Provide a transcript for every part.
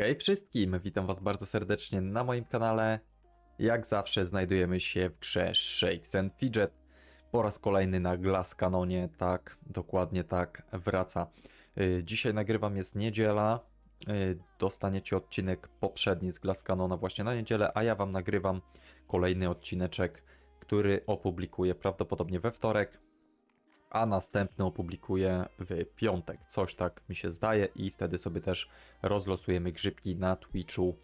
Hej wszystkim, witam was bardzo serdecznie na moim kanale. Jak zawsze znajdujemy się w grze Shakes and Fidget. Po raz kolejny na Glass Canonie, tak, dokładnie tak, wraca. Y, Dzisiaj nagrywam, jest niedziela. Y, Dostaniecie odcinek poprzedni z Glass Canona właśnie na niedzielę, a ja wam nagrywam kolejny odcineczek, który opublikuję prawdopodobnie we wtorek a następny opublikuję w piątek. Coś tak mi się zdaje i wtedy sobie też rozlosujemy grzybki na Twitchu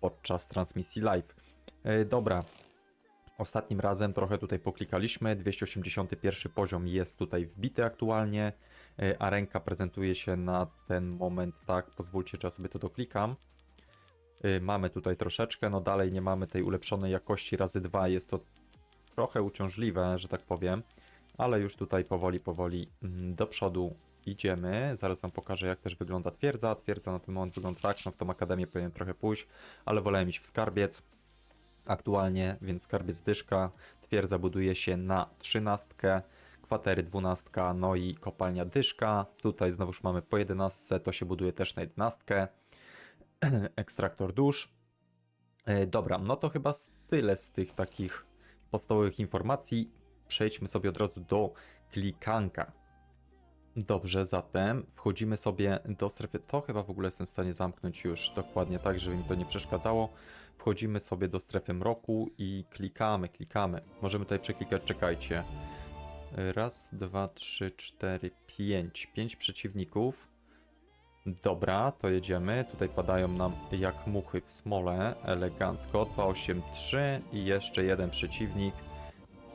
podczas transmisji live. E, dobra. Ostatnim razem trochę tutaj poklikaliśmy. 281 poziom jest tutaj wbity aktualnie, e, a ręka prezentuje się na ten moment tak. Pozwólcie, że ja sobie to doklikam. E, Mamy tutaj troszeczkę, no dalej nie mamy tej ulepszonej jakości razy dwa. Jest to trochę uciążliwe, że tak powiem ale już tutaj powoli, powoli mm, do przodu idziemy. Zaraz Wam pokażę, jak też wygląda twierdza. Twierdza na ten moment wygląda tak, no w tą akademię powinien trochę pójść, ale wolałem iść w skarbiec aktualnie, więc skarbiec dyszka. Twierdza buduje się na trzynastkę, kwatery dwunastka, no i kopalnia dyszka. Tutaj znowuż mamy po 11, to się buduje też na jedenastkę. Ekstraktor dusz. E, Dobra, no to chyba tyle z tych takich podstawowych informacji przejdźmy sobie od razu do klikanka. Dobrze, zatem wchodzimy sobie do strefy. To chyba w ogóle jestem w stanie zamknąć już dokładnie tak, żeby mi to nie przeszkadzało. Wchodzimy sobie do strefy mroku i klikamy, klikamy. Możemy tutaj przeklikać, czekajcie. Raz, dwa, trzy, cztery, pięć. Pięć przeciwników. Dobra, to jedziemy. Tutaj padają nam jak muchy w smole. Elegancko. 283 i jeszcze jeden przeciwnik.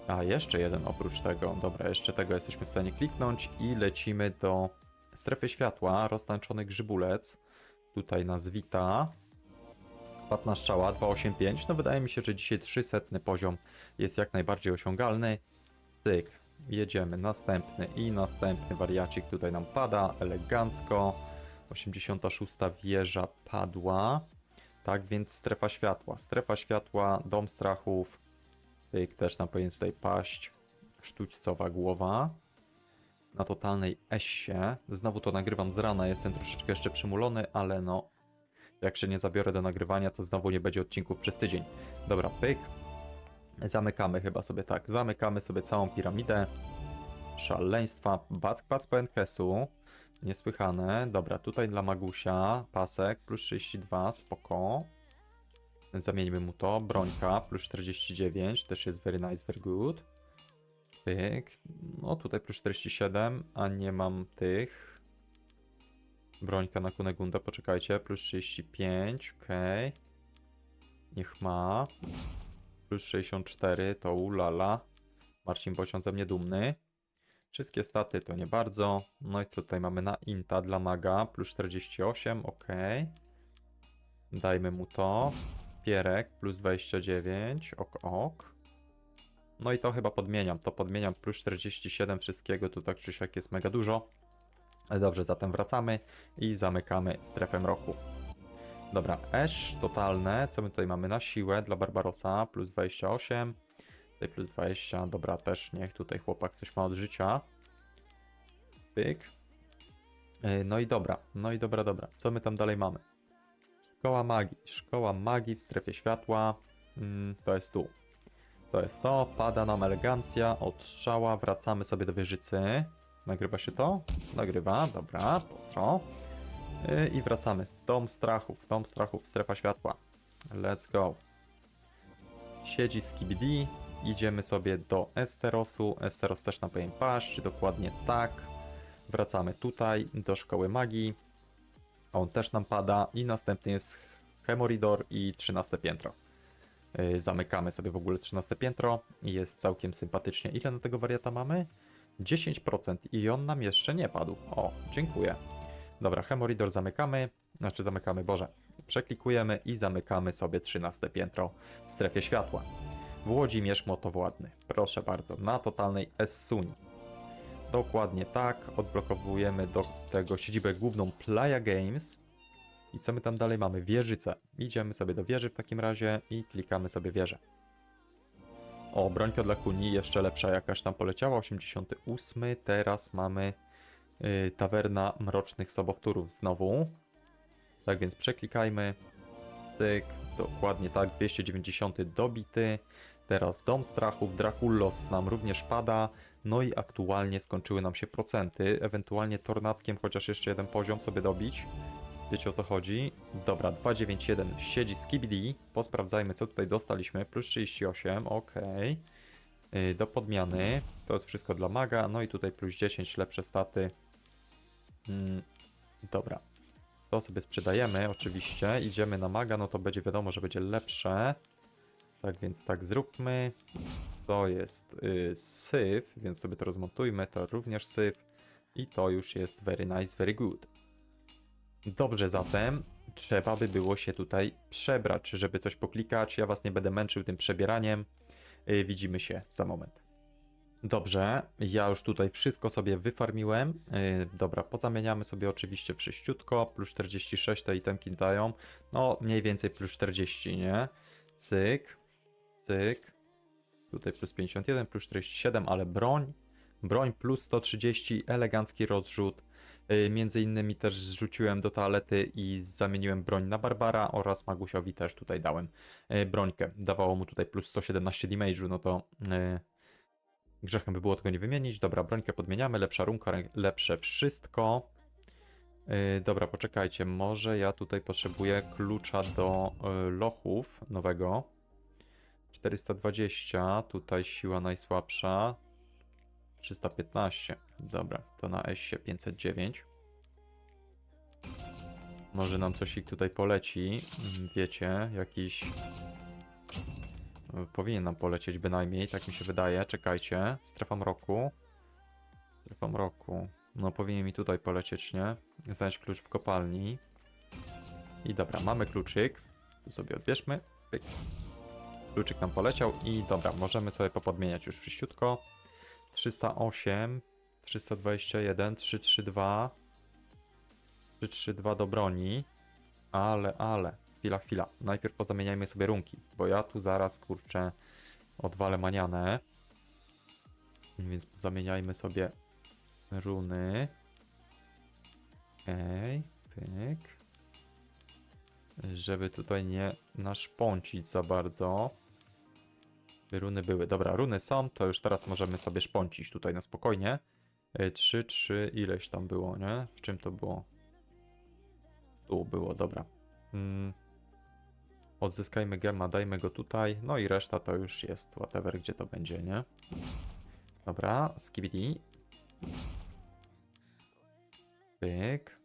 A, jeszcze jeden oprócz tego. Dobra, jeszcze tego jesteśmy w stanie kliknąć i lecimy do strefy światła. Roztańczony grzybulec. Tutaj nas wita. Patna strzała 285. No wydaje mi się, że dzisiaj 300 poziom jest jak najbardziej osiągalny. Styk. Jedziemy. Następny i następny wariacik tutaj nam pada. Elegancko. 86 wieża padła. Tak więc strefa światła. Strefa światła, dom strachów, Pyk, też nam powinien tutaj paść sztućcowa głowa. Na totalnej esie. Znowu to nagrywam z rana, jestem troszeczkę jeszcze przymulony, ale no... Jak się nie zabiorę do nagrywania, to znowu nie będzie odcinków przez tydzień. Dobra, pyk. Zamykamy chyba sobie tak. Zamykamy sobie całą piramidę. Szaleństwa. Back pac po NKS-u. Niesłychane. Dobra, tutaj dla Magusia. Pasek plus 32, spoko. Zamieńmy mu to. Brońka plus 49, też jest very nice, very good. Pyk. No tutaj plus 47, a nie mam tych. Brońka na Kunegunda, poczekajcie. Plus 35, ok. Niech ma. Plus 64, to ulala. Marcin Bocian ze mnie dumny. Wszystkie staty to nie bardzo. No i co tutaj mamy na Inta dla maga. Plus 48, ok. Dajmy mu to. Pierek plus 29, ok, ok. No i to chyba podmieniam, to podmieniam plus 47 wszystkiego, tu tak czy siak jest mega dużo. Dobrze, zatem wracamy i zamykamy strefę mroku. Dobra, Ash totalne, co my tutaj mamy na siłę dla Barbarosa, plus 28, tutaj plus 20, dobra, też niech tutaj chłopak coś ma od życia. Pyk. Yy, No i dobra, no i dobra, dobra, co my tam dalej mamy? Szkoła magii. Szkoła magii w strefie światła. Mm, to jest tu. To jest to. Pada nam elegancja. Odstrzała. Wracamy sobie do wieżycy. Nagrywa się to? Nagrywa. Dobra. Postro. Yy, I wracamy. Dom strachów. Dom strachów. Strefa światła. Let's go. Siedzi Skibidi. Idziemy sobie do Esterosu. Esteros też nam powinien paść. Dokładnie tak. Wracamy tutaj do szkoły magii. On też nam pada i następny jest Hemoridor i 13 piętro. Yy, zamykamy sobie w ogóle 13 piętro i jest całkiem sympatycznie. Ile na tego wariata mamy? 10% i on nam jeszcze nie padł. O, dziękuję. Dobra, Hemoridor zamykamy, znaczy zamykamy, Boże, przeklikujemy i zamykamy sobie 13 piętro w strefie światła. Włodzimierz Motowładny, proszę bardzo, na totalnej Essuni. Dokładnie tak. Odblokowujemy do tego siedzibę główną Playa Games. I co my tam dalej mamy? Wieżycę. Idziemy sobie do wieży w takim razie i klikamy sobie wieżę. O, brońka dla kuni, jeszcze lepsza jakaś tam poleciała. 88. Teraz mamy yy, tawerna mrocznych sobowtórów znowu. Tak więc przeklikajmy. Tyk, dokładnie tak, 290 dobity. Teraz Dom Strachów, Draculos nam również pada. No i aktualnie skończyły nam się procenty. Ewentualnie tornadkiem chociaż jeszcze jeden poziom sobie dobić. Wiecie o co chodzi? Dobra, 291 siedzi Skibidi. Posprawdzajmy co tutaj dostaliśmy. Plus 38, ok. Do podmiany. To jest wszystko dla maga. No i tutaj plus 10, lepsze staty. Mm, dobra. To sobie sprzedajemy oczywiście. Idziemy na maga, no to będzie wiadomo, że będzie lepsze. Tak więc tak zróbmy. To jest y, syf, więc sobie to rozmontujmy. To również syf. I to już jest very nice, very good. Dobrze zatem, trzeba by było się tutaj przebrać, żeby coś poklikać. Ja was nie będę męczył tym przebieraniem. Y, widzimy się za moment. Dobrze, ja już tutaj wszystko sobie wyfarmiłem. Y, dobra, pozamieniamy sobie oczywiście wszyściutko. Plus 46 te itemki dają. No, mniej więcej plus 40, nie? Cyk, cyk. Tutaj plus 51, plus 47, ale broń. Broń plus 130, elegancki rozrzut. Y, Między innymi też zrzuciłem do toalety i zamieniłem broń na Barbara oraz Magusiowi też tutaj dałem y, brońkę. Dawało mu tutaj plus 117 damage'u, no to y, grzechem by było tego nie wymienić. Dobra, brońkę podmieniamy, lepsza runka, lepsze wszystko. Dobra, poczekajcie, może ja tutaj potrzebuję klucza do lochów nowego. 420, tutaj siła najsłabsza. 315. Dobra, to na S 509. Może nam coś tutaj poleci. Mm, Wiecie, jakiś. e, Powinien nam polecieć bynajmniej, tak mi się wydaje. Czekajcie. Strefa mroku. Strefa mroku. No, powinien mi tutaj polecieć, nie? Znaleźć klucz w kopalni. I dobra, mamy kluczyk. Tu sobie odbierzmy. Pyk. Kluczyk nam poleciał i dobra, możemy sobie popodmieniać już wszyściutko. 308, 321, 332, 332 do broni. Ale, ale, chwila, chwila. Najpierw pozamieniajmy sobie runki, bo ja tu zaraz, kurczę, odwalę manianę. Więc zamieniajmy sobie runy. Okej, pyk. Żeby tutaj nie naszpącić za bardzo. Runy były. Dobra, runy są, to już teraz możemy sobie szpącić tutaj na spokojnie. 3, 3, ileś tam było, nie? W czym to było? Tu było, dobra. Mm. Odzyskajmy gema, dajmy go tutaj. No i reszta to już jest whatever, gdzie to będzie, nie? Dobra, skibidi. Pyk.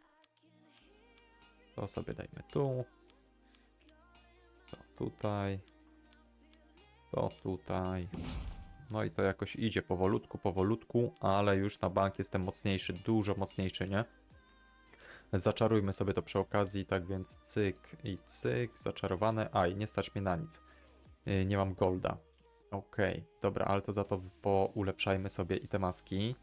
To sobie dajmy tu. To tutaj. To tutaj. No i to jakoś idzie powolutku, powolutku, ale już na bank jestem mocniejszy, dużo mocniejszy, nie? Zaczarujmy sobie to przy okazji, tak więc cyk i cyk, zaczarowane. A i nie stać mnie na nic. Yy, Nie mam golda. Okej, dobra, ale to za to poulepszajmy sobie i te maski.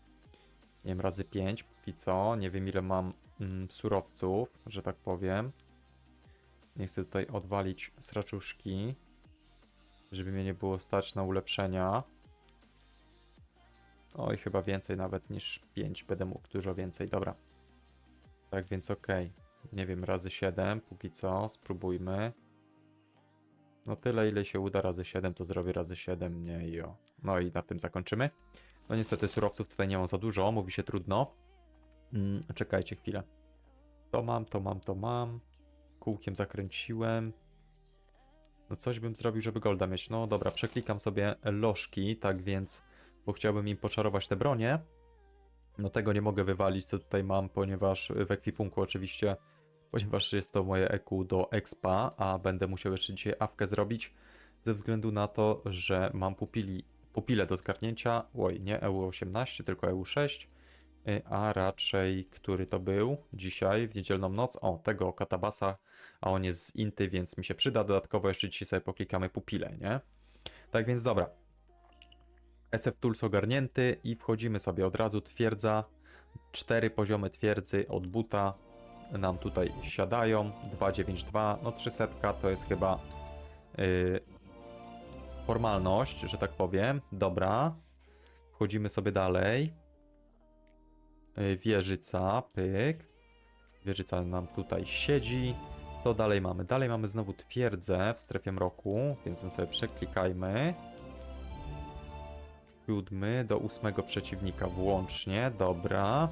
Nie wiem, razy 5 póki co. Nie wiem ile mam mm, surowców, że tak powiem. Nie chcę tutaj odwalić sraczuszki, żeby mnie nie było stać na ulepszenia. Oj, chyba więcej nawet niż 5 będę mógł, dużo więcej, dobra. Tak więc okej. Nie wiem, razy 7 póki co, spróbujmy. No tyle ile się uda razy 7 to zrobię razy 7, nie i o. No i na tym zakończymy. No niestety surowców tutaj nie mam za dużo, mówi się trudno. Mm, czekajcie chwilę. To mam, to mam, to mam. Kółkiem zakręciłem. No coś bym zrobił, żeby golda mieć. No dobra, przeklikam sobie lożki, tak więc, bo chciałbym im poczarować te bronie. No tego nie mogę wywalić, co tutaj mam, ponieważ w ekwipunku oczywiście, ponieważ jest to moje EQ do expa, a będę musiał jeszcze dzisiaj awkę zrobić, ze względu na to, że mam pupili, pupile do zgarnięcia, oj, nie EU18, tylko EU6, y, a raczej, który to był dzisiaj, w niedzielną noc, o, tego Katabasa, a on jest z Inty, więc mi się przyda, dodatkowo jeszcze dzisiaj sobie poklikamy pupile, nie? Tak więc dobra, SF Tools ogarnięty i wchodzimy sobie od razu twierdza. Cztery poziomy twierdzy od buta nam tutaj siadają. 292, no 300 to jest chyba yy, formalność, że tak powiem. Dobra. Wchodzimy sobie dalej. Yy, wieżyca, pyk. Wieżyca nam tutaj siedzi. Co dalej mamy? Dalej mamy znowu twierdzę w strefie mroku, więc ją sobie przeklikajmy. Siódmy do ósmego przeciwnika włącznie, dobra.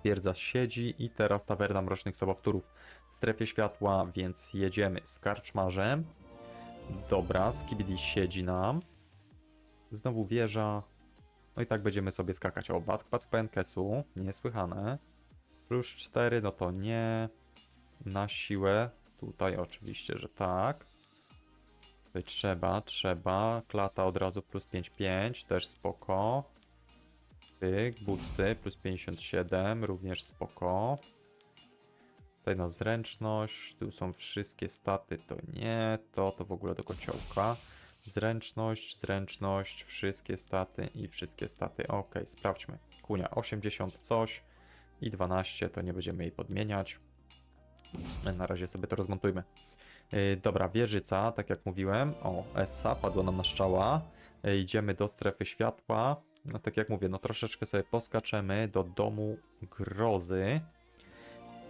Twierdza siedzi i teraz tawerna mrocznych sobowtórów w strefie światła, więc jedziemy z karczmarzem. Dobra, Skibidi siedzi nam. Znowu wieża. No i tak będziemy sobie skakać. O, Bask Bask PNKS-u, niesłychane. Plus 4, no to nie. Na siłę, tutaj oczywiście, że tak. Trzeba, trzeba. Klata od razu plus 5-5, też spoko. Pyk, bucy plus 57, również spoko. Tutaj na zręczność, tu są wszystkie staty, to nie, to to w ogóle do kociołka. Zręczność, zręczność, wszystkie staty i wszystkie staty. Ok, sprawdźmy. Kunia 80 coś i 12, to nie będziemy jej podmieniać. Na razie sobie to rozmontujmy. Yy, dobra, wieżyca, tak jak mówiłem. O, Essa, padła nam na szczała. Yy, idziemy do strefy światła. No tak jak mówię, no troszeczkę sobie poskaczemy do domu grozy.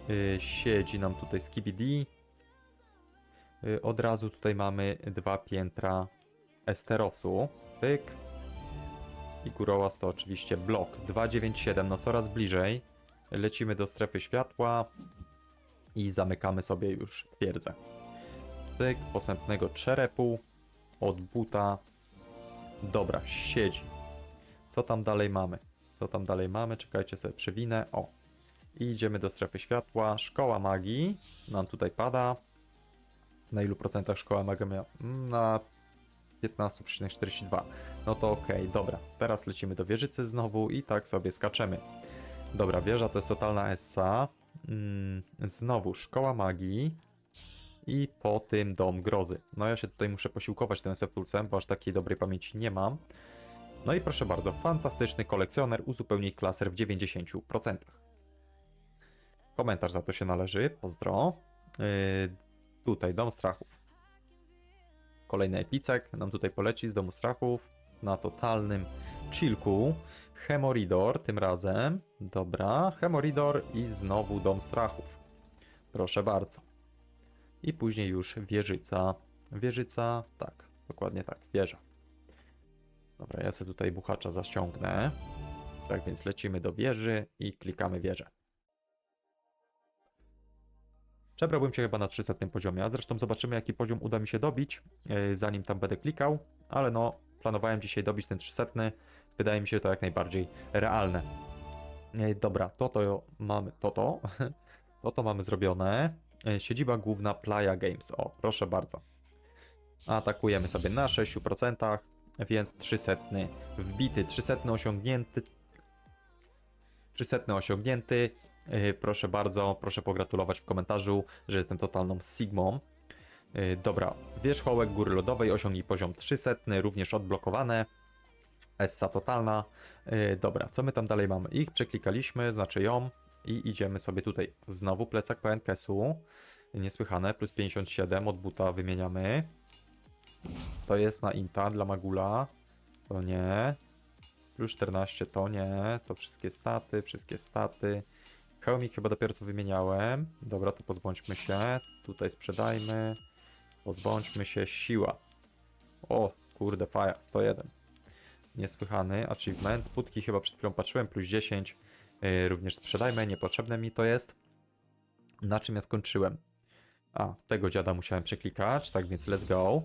Yy, siedzi nam tutaj Skibidi. Yy, od razu tutaj mamy dwa piętra Esterosu. Pyk. I Kurołas to oczywiście blok 297, no coraz bliżej. Lecimy do strefy światła i zamykamy sobie już twierdzę. Pyk, posępnego czerepu od buta. Dobra, siedzi. Co tam dalej mamy? Co tam dalej mamy? Czekajcie sobie, przewinę. O. I idziemy do strefy światła. Szkoła magii nam tutaj pada. Na ilu procentach szkoła magii miała? Mm, Na 15,42. No to okej, dobra. Teraz lecimy do wieżycy znowu i tak sobie skaczemy. Dobra, wieża to jest totalna essa. Mm, znowu szkoła magii. I po tym dom grozy. No ja się tutaj muszę posiłkować tym septulcem, bo aż takiej dobrej pamięci nie mam. No i proszę bardzo, fantastyczny kolekcjoner, uzupełnij klaser w 90%. Komentarz za to się należy, pozdro. Yy, tutaj, dom strachów. Kolejny epicek nam tutaj poleci z domu strachów na totalnym chillku. Hemoridor tym razem. Dobra, Hemoridor i znowu dom strachów. Proszę bardzo. I później już wieżyca. Wieżyca, tak, dokładnie tak, wieża. Dobra, ja sobie tutaj buchacza zaściągnę. Tak więc lecimy do wieży i klikamy wieżę. Przebrałbym się chyba na 300 poziomie, a zresztą zobaczymy jaki poziom uda mi się dobić, yy, zanim tam będę klikał, ale no, planowałem dzisiaj dobić ten 300. Wydaje mi się to jak najbardziej realne. Yy, dobra, to to mamy, to to, to to mamy zrobione. Yy, Siedziba główna Playa Games, o proszę bardzo. Atakujemy sobie na 6%, więc 300 wbity, 300 osiągnięty. 300 osiągnięty. Yy, proszę bardzo, proszę pogratulować w komentarzu, że jestem totalną Sigmą. Yy, dobra, wierzchołek góry lodowej osiągnij poziom 300, również odblokowane. Essa totalna. Yy, dobra, co my tam dalej mamy? Ich przeklikaliśmy, znaczy ją i idziemy sobie tutaj. Znowu plecak PNKS-u. Niesłychane, plus 57 od buta wymieniamy. To jest na Inta dla Magula. To nie. Plus 14 to nie. To wszystkie staty, wszystkie staty. Hełmik chyba dopiero co wymieniałem. Dobra, to pozbądźmy się. Tutaj sprzedajmy. Pozbądźmy się. Siła. O, kurde, paja. 101. Niesłychany achievement. Putki chyba przed chwilą patrzyłem. Plus 10. Yy, również sprzedajmy. Niepotrzebne mi to jest. Na czym ja skończyłem? A, tego dziada musiałem przeklikać. Tak więc let's go.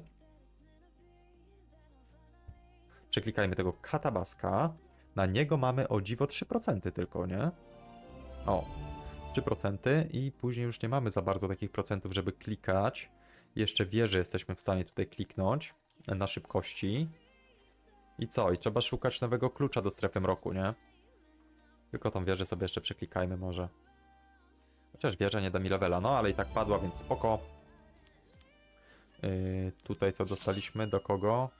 Przeklikajmy tego katabaska. Na niego mamy o dziwo 3% tylko, nie? O, 3% i później już nie mamy za bardzo takich procentów, żeby klikać. Jeszcze wieży jesteśmy w stanie tutaj kliknąć na szybkości. I co? I trzeba szukać nowego klucza do strefy mroku, nie? Tylko tą wieżę sobie jeszcze przeklikajmy może. Chociaż wieża nie da mi levela, no ale i tak padła, więc spoko. Yy, tutaj co dostaliśmy? Do kogo?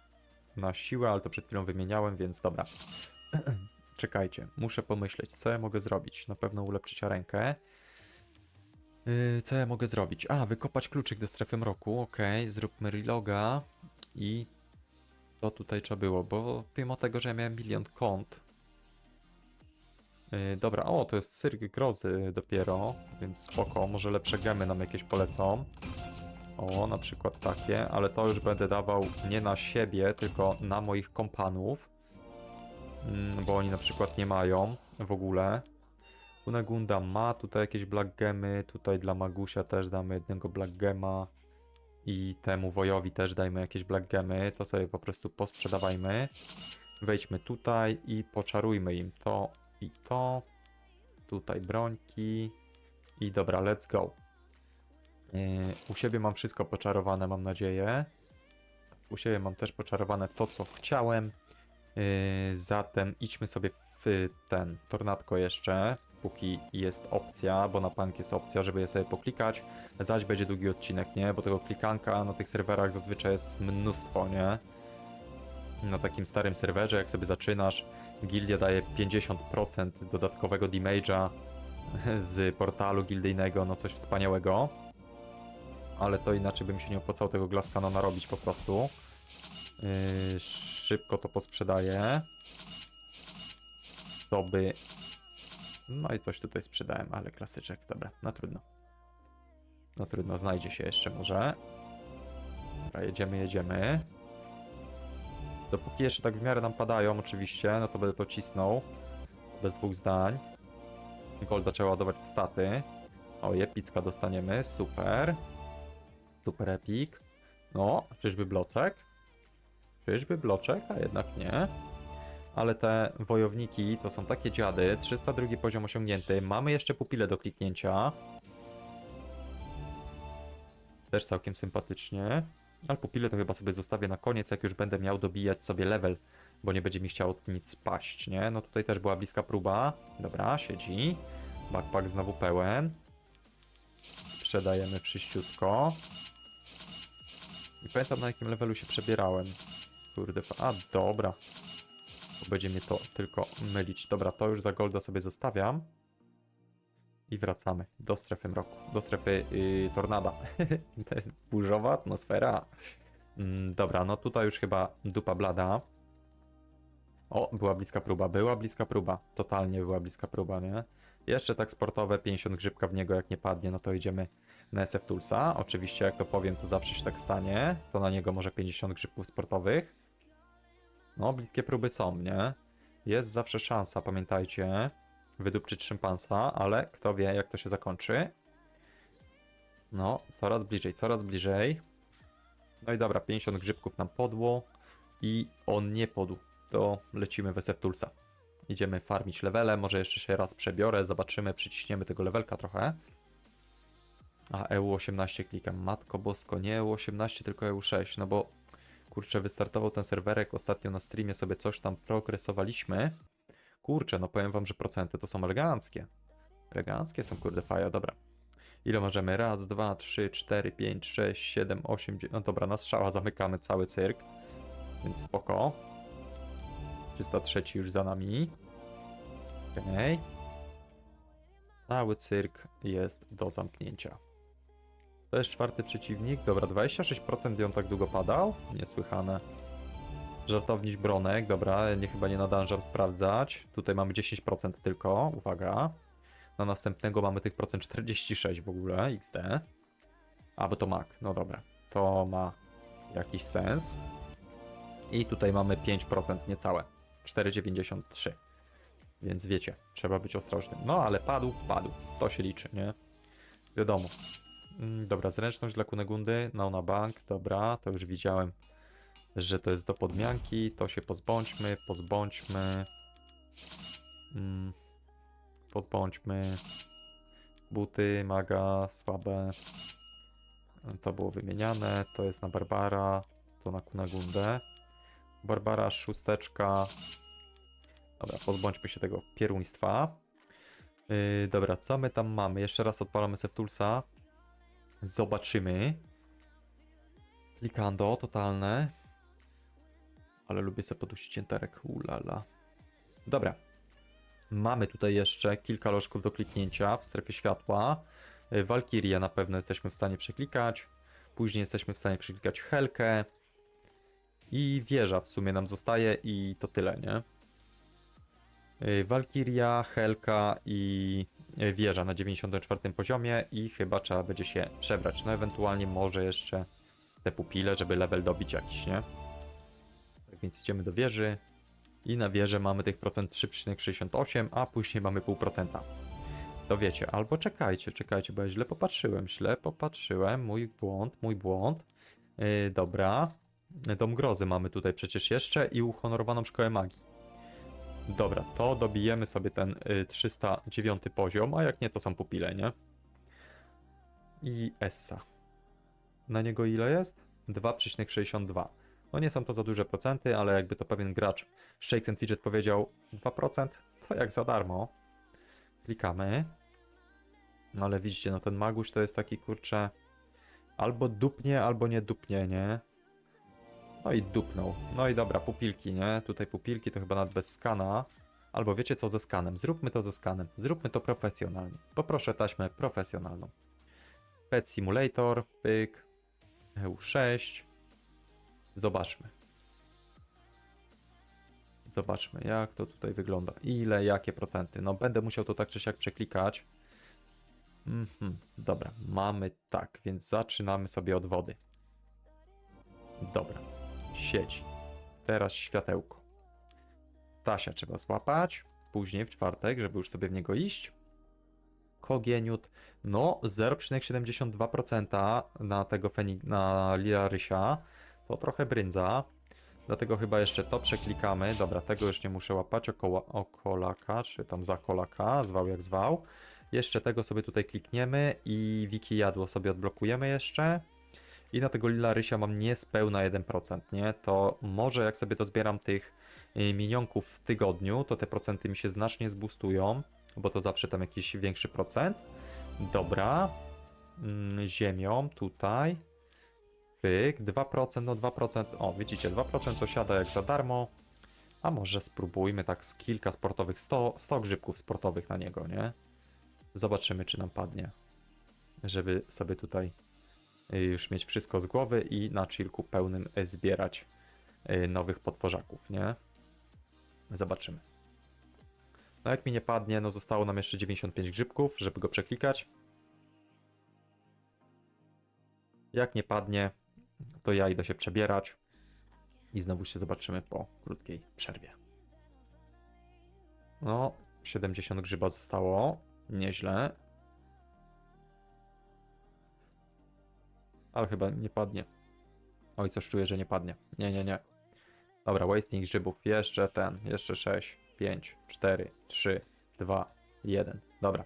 Na siłę, ale to przed chwilą wymieniałem, więc dobra. Czekajcie, muszę pomyśleć, co ja mogę zrobić. Na pewno ulepszyć rękę. Yy, co ja mogę zrobić? A, wykopać kluczyk do strefy mroku. Ok, zróbmy reloga. I to tutaj trzeba było, bo mimo tego, że ja miałem milion kont, Yy, dobra, o, to jest cyrk grozy dopiero, więc spoko, może lepsze gemy nam jakieś polecą. O, na przykład takie, ale to już będę dawał nie na siebie, tylko na moich kompanów. Mm, bo oni na przykład nie mają w ogóle. Kunegunda ma tutaj jakieś black gemy, tutaj dla Magusia też damy jednego black gema. I temu wojowi też dajmy jakieś black gemy, to sobie po prostu posprzedawajmy. Wejdźmy tutaj i poczarujmy im to i to. Tutaj brońki. I dobra, let's go. Yy, u siebie mam wszystko poczarowane, mam nadzieję. U siebie mam też poczarowane to, co chciałem. Yy, zatem idźmy sobie w ten tornadko jeszcze, póki jest opcja, bo na pank jest opcja, żeby je sobie poklikać. Zaś będzie długi odcinek, nie? Bo tego klikanka na tych serwerach zazwyczaj jest mnóstwo, nie? Na takim starym serwerze, jak sobie zaczynasz, gildia daje 50% dodatkowego damage'a z portalu gildyjnego, no coś wspaniałego. Ale to inaczej bym się nie opłacał tego glass canona robić po prostu. Yy, szybko to posprzedaję. To by... No i coś tutaj sprzedałem, ale klasyczek, dobra, no trudno. No trudno, znajdzie się jeszcze może. Dobra, jedziemy, jedziemy. Dopóki jeszcze tak w miarę nam padają, oczywiście, no to będę to cisnął. Bez dwóch zdań. Golda trzeba ładować w staty. O, epicka dostaniemy, super. Super epic. No, czyżby blocek? Czyżby bloczek? A jednak nie. Ale te wojowniki to są takie dziady. 302 poziom osiągnięty. Mamy jeszcze pupile do kliknięcia. Też całkiem sympatycznie. Ale pupile to chyba sobie zostawię na koniec, jak już będę miał dobijać sobie level, bo nie będzie mi chciało nic spaść, nie? No tutaj też była bliska próba. Dobra, siedzi. Backpack znowu pełen. Sprzedajemy przyściutko. I pamiętam na jakim levelu się przebierałem. Kurde, a dobra. Bo będzie mnie to tylko mylić. Dobra, to już za golda sobie zostawiam. I wracamy do strefy mroku. Do strefy yy, tornada. Burzowa atmosfera. Mm, dobra, no tutaj już chyba dupa blada. O, była bliska próba, była bliska próba. Totalnie była bliska próba, nie? Jeszcze tak sportowe, 50 grzybka w niego, jak nie padnie, no to idziemy na SF Toolsa. Oczywiście, jak to powiem, to zawsze się tak stanie. To na niego może 50 grzybków sportowych. No, bliskie próby są, nie? Jest zawsze szansa, pamiętajcie, wydupczyć szympansa, ale kto wie, jak to się zakończy. No, coraz bliżej, coraz bliżej. No i dobra, 50 grzybków nam podło i on nie podł. To lecimy w SF Toolsa. Idziemy farmić levele, może jeszcze się raz przebiorę, zobaczymy, przyciśniemy tego levelka trochę. A EU18 klikam, matko bosko, nie EU18, tylko EU6, no bo kurczę, wystartował ten serwerek, ostatnio na streamie sobie coś tam progresowaliśmy. Kurczę, no powiem wam, że procenty to są eleganckie. Eleganckie są, kurde, faja, dobra. Ile możemy? Raz, dwa, trzy, cztery, pięć, sześć, siedem, osiem, dziewięć. No dobra, na strzała zamykamy cały cyrk. Więc spoko. 303 już za nami. Okej. Cały cyrk jest do zamknięcia. To jest czwarty przeciwnik. Dobra, 26% i on tak długo padał? Niesłychane. Żartowniś Bronek, dobra, nie chyba nie nadążam sprawdzać. Tutaj mamy 10% tylko, uwaga. Na następnego mamy tych procent 46 w ogóle, XD. A, bo to Mac, no dobra. To ma jakiś sens. I tutaj mamy 5% niecałe. 4,93. Więc wiecie, trzeba być ostrożnym. No, ale padł, padł. To się liczy, nie? Wiadomo. Mm, Dobra, zręczność dla Kunegundy, no na bank, dobra, to już widziałem, że to jest do podmianki, to się pozbądźmy, pozbądźmy, mm, pozbądźmy, buty, maga, słabe, to było wymieniane, to jest na Barbara, to na Kunegundę, Barbara, szósteczka, dobra, pozbądźmy się tego pieruństwa, Yy, dobra, co my tam mamy? Jeszcze raz odpalamy Sevtulsa. Zobaczymy. Klikando, totalne. Ale lubię sobie podusić cięterek. Ulala. Dobra. Mamy tutaj jeszcze kilka lożków do kliknięcia w strefie światła. Y, Walkirię na pewno jesteśmy w stanie przeklikać. Później jesteśmy w stanie przeklikać Helkę. I wieża w sumie nam zostaje i to tyle, nie? y, Valkyria, Helka i wieża na 94 poziomie i chyba trzeba będzie się przebrać. No ewentualnie może jeszcze te pupile, żeby level dobić jakiś, nie? Tak więc idziemy do wieży i na wieżę mamy tych procent 3,68, a później mamy pół procenta. To wiecie, albo czekajcie, czekajcie, bo ja źle popatrzyłem, źle popatrzyłem, mój błąd, mój błąd. Yy, dobra, dom grozy mamy tutaj przecież jeszcze i uhonorowaną szkołę magii. Dobra, to dobijemy sobie ten y, 309 poziom, a jak nie, to są pupile, nie? I Essa. Na niego ile jest? 2,62. No nie są to za duże procenty, ale jakby to pewien gracz Shakes and Fidget powiedział 2%, to jak za darmo. Klikamy. No ale widzicie, no ten maguś to jest taki kurczę albo dupnie, albo nie dupnie, nie? No i dupnął. No i dobra, pupilki, nie? Tutaj pupilki to chyba nawet bez skana. Albo wiecie co ze skanem? Zróbmy to ze skanem. Zróbmy to profesjonalnie. Poproszę taśmę profesjonalną. Pet Simulator, pyk. EU6. Zobaczmy. Zobaczmy, jak to tutaj wygląda. Ile, jakie procenty. No, będę musiał to tak czy siak przeklikać. Mhm, dobra, mamy tak, więc zaczynamy sobie od wody. Dobra, sieć. Teraz światełko. Tasia trzeba złapać. Później w czwartek, żeby już sobie w niego iść. Kogieniut. No, 0,72% na tego Fenik, na Lilarysia. To trochę brędza. Dlatego chyba jeszcze to przeklikamy. Dobra, tego już nie muszę łapać. Okoła, okolaka, czy tam zakolaka, zwał jak zwał. Jeszcze tego sobie tutaj klikniemy i wiki jadło sobie odblokujemy jeszcze. I na tego lila rysia mam niespełna 1%, nie? To może jak sobie dozbieram tych y, minionków w tygodniu, to te procenty mi się znacznie zbustują, bo to zawsze tam jakiś większy procent. Dobra. Mm, Ziemią tutaj. Pyk, 2%, no 2%. O, widzicie, 2% to siada jak za darmo. A może spróbujmy tak z kilka sportowych, 100, 100 grzybków sportowych na niego, nie? Zobaczymy, czy nam padnie. Żeby sobie tutaj już mieć wszystko z głowy i na chillku pełnym y, zbierać y, nowych potworzaków, nie? Zobaczymy. No jak mi nie padnie, no zostało nam jeszcze 95 grzybków, żeby go przeklikać. Jak nie padnie, to ja idę się przebierać i znowu się zobaczymy po krótkiej przerwie. No, 70 grzyba zostało. Nieźle. Ale chyba nie padnie. Oj, coś czuję, że nie padnie. Nie, nie, nie. Dobra, wasting grzybów. Jeszcze ten. Jeszcze 6, 5, 4, 3, 2, 1. Dobra.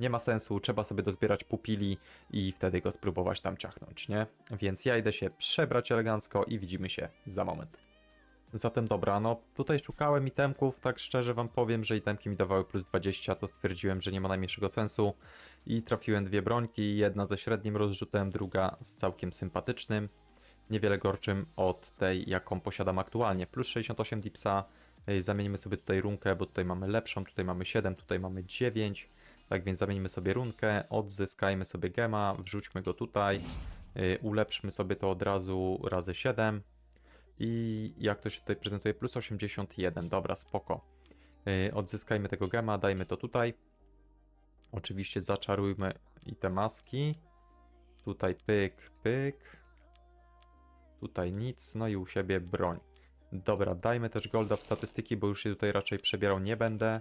Nie ma sensu, trzeba sobie dozbierać pupili i wtedy go spróbować tam ciachnąć, nie? Więc ja idę się przebrać elegancko i widzimy się za moment. Zatem dobra, no tutaj szukałem itemków, tak szczerze wam powiem, że itemki mi dawały plus 20, to stwierdziłem, że nie ma najmniejszego sensu. I trafiłem dwie brońki, jedna ze średnim rozrzutem, druga z całkiem sympatycznym, niewiele gorszym od tej, jaką posiadam aktualnie, plus 68 dipsa, Zamienimy sobie tutaj runkę, bo tutaj mamy lepszą, tutaj mamy 7, tutaj mamy 9. Tak więc zamienimy sobie runkę, odzyskajmy sobie gema, wrzućmy go tutaj, ulepszmy sobie to od razu razy 7. I jak to się tutaj prezentuje? Plus 81, dobra, spoko. Yy, odzyskajmy tego gema, dajmy to tutaj. Oczywiście zaczarujmy i te maski. Tutaj pyk, pyk. Tutaj nic, no i u siebie broń. Dobra, dajmy też golda w statystyki, bo już się tutaj raczej przebierał nie będę.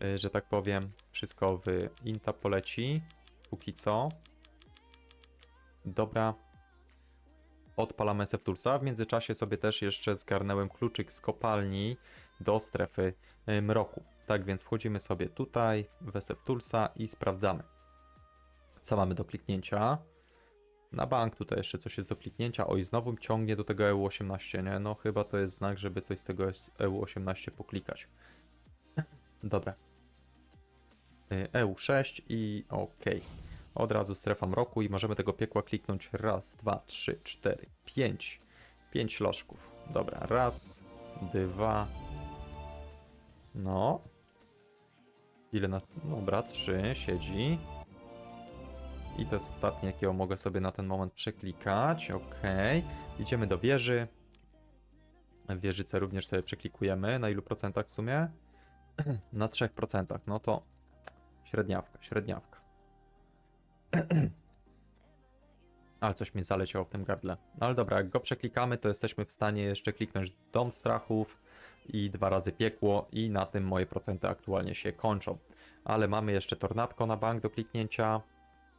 Yy, że tak powiem, wszystko w Inta poleci. Póki co. Dobra. Odpalamy Septulsa. W międzyczasie sobie też jeszcze zgarnąłem kluczyk z kopalni do strefy yy, mroku. Tak więc wchodzimy sobie tutaj w Septulsa i sprawdzamy. Co mamy do kliknięcia? Na bank tutaj jeszcze coś jest do kliknięcia. Oj, znowu ciągnie do tego EU18, nie? No chyba to jest znak, żeby coś z tego EU18 poklikać. Dobra. Y, EU6 i OK. Od razu strefa mroku i możemy tego piekła kliknąć. Raz, dwa, trzy, cztery, pięć. Pięć lożków. Dobra, raz, dwa. No. Ile na... Dobra, trzy, siedzi. I to jest ostatnie, jakiego mogę sobie na ten moment przeklikać. Ok. Idziemy do wieży. Wieżycę również sobie przeklikujemy. Na ilu procentach w sumie? na 3%, no to średniawka, średniawka. Ale coś mi zaleciało w tym gardle. No ale dobra, jak go przeklikamy, to jesteśmy w stanie jeszcze kliknąć Dom Strachów i dwa razy Piekło i na tym moje procenty aktualnie się kończą. Ale mamy jeszcze Tornadko na bank do kliknięcia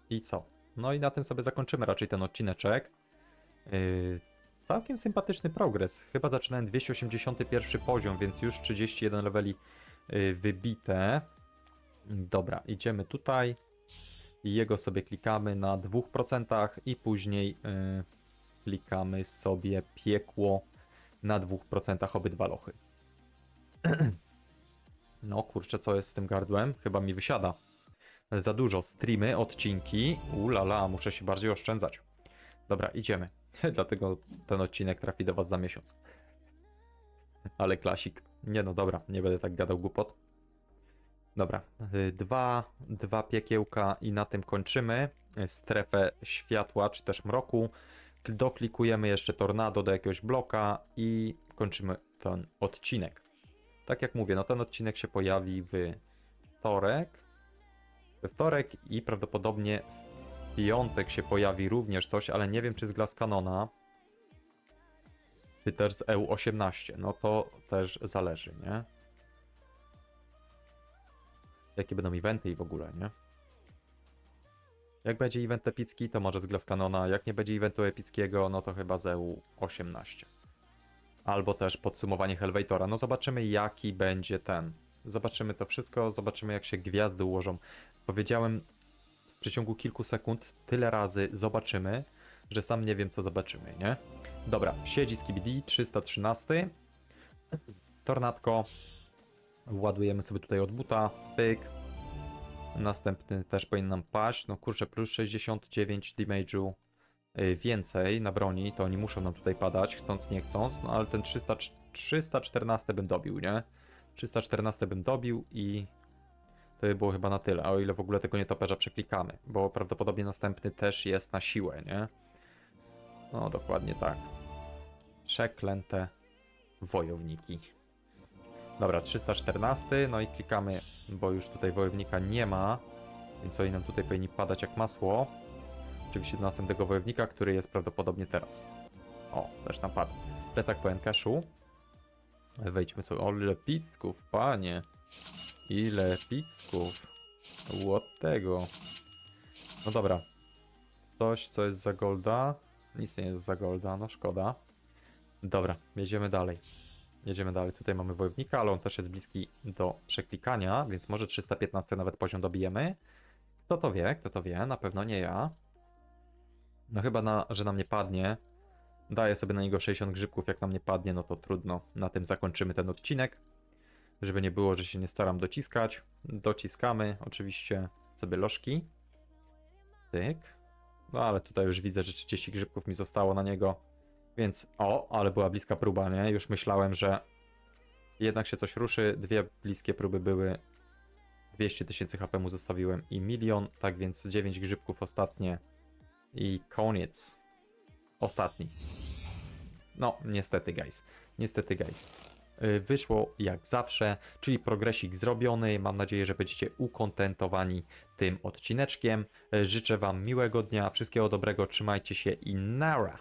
i co? No i na tym sobie zakończymy raczej ten odcineczek. Yy, całkiem sympatyczny progres. Chyba zaczynałem 281 poziom, więc już 31 leveli yy, wybite. Dobra, idziemy tutaj. I jego sobie klikamy na 2% i później yy, klikamy sobie piekło na 2% obydwa lochy. No kurczę, co jest z tym gardłem? Chyba mi wysiada. Za dużo. Streamy, odcinki. Ulala, muszę się bardziej oszczędzać. Dobra, idziemy. Dlatego ten odcinek trafi do Was za miesiąc. Ale klasik. Nie no, dobra, nie będę tak gadał głupot. Dobra, y, dwa, dwa piekiełka i na tym kończymy y, strefę światła czy też mroku. Doklikujemy jeszcze tornado do jakiegoś bloka i kończymy ten odcinek. Tak jak mówię, no ten odcinek się pojawi w wtorek. We wtorek i prawdopodobnie w piątek się pojawi również coś, ale nie wiem czy z Glass Canona, czy też z EU18. No to też zależy, nie? Jakie będą eventy i w ogóle, nie? Jak będzie event epicki, to może z Glass Canona. Jak nie będzie eventu epickiego, no to chyba z EU18. Albo też podsumowanie Helvatora. No zobaczymy jaki będzie ten. Zobaczymy to wszystko, zobaczymy jak się gwiazdy ułożą. Powiedziałem w przeciągu kilku sekund tyle razy zobaczymy, że sam nie wiem co zobaczymy, nie? Dobra, siedzi Skibidi 313. Tornadko. Ładujemy sobie tutaj od buta. Pyk. Następny też powinien nam paść. No kurczę, plus 69 damage'u y, więcej na broni, to oni muszą nam tutaj padać, chcąc nie chcąc, no ale ten 300, 314 bym dobił, nie? 314 bym dobił i to by było chyba na tyle, a o ile w ogóle tego nietoperza przeklikamy, bo prawdopodobnie następny też jest na siłę, nie? No dokładnie tak. Przeklęte wojowniki. Dobra, 314, no i klikamy, bo już tutaj wojownika nie ma, więc oni nam tutaj powinni padać jak masło. Oczywiście do następnego wojownika, który jest prawdopodobnie teraz. O, też nam padł. Plecak po Enkeszu. Wejdźmy sobie. O, ile picków, panie. Ile picków. Łot tego. No dobra. Coś, co jest za golda. Nic nie jest za golda, no szkoda. Dobra, jedziemy dalej. Jedziemy dalej. Tutaj mamy wojownika, ale on też jest bliski do przeklikania, więc może 315 nawet poziom dobijemy. Kto to wie? Kto to wie? Na pewno nie ja. No chyba, na, że nam nie padnie. Daję sobie na niego 60 grzybków, jak nam nie padnie, no to trudno. Na tym zakończymy ten odcinek. Żeby nie było, że się nie staram dociskać. Dociskamy oczywiście sobie lożki. Tyk. No ale tutaj już widzę, że 30 grzybków mi zostało na niego. Więc o, ale była bliska próba, nie? Już myślałem, że jednak się coś ruszy. Dwie bliskie próby były. 200 tysięcy HP mu zostawiłem i milion, tak więc 9 grzybków ostatnie. I koniec. Ostatni. No, niestety, guys. Niestety, guys. Yy, Wyszło jak zawsze, czyli progresik zrobiony. Mam nadzieję, że będziecie ukontentowani tym odcineczkiem. Yy, Życzę Wam miłego dnia, wszystkiego dobrego, trzymajcie się i nara!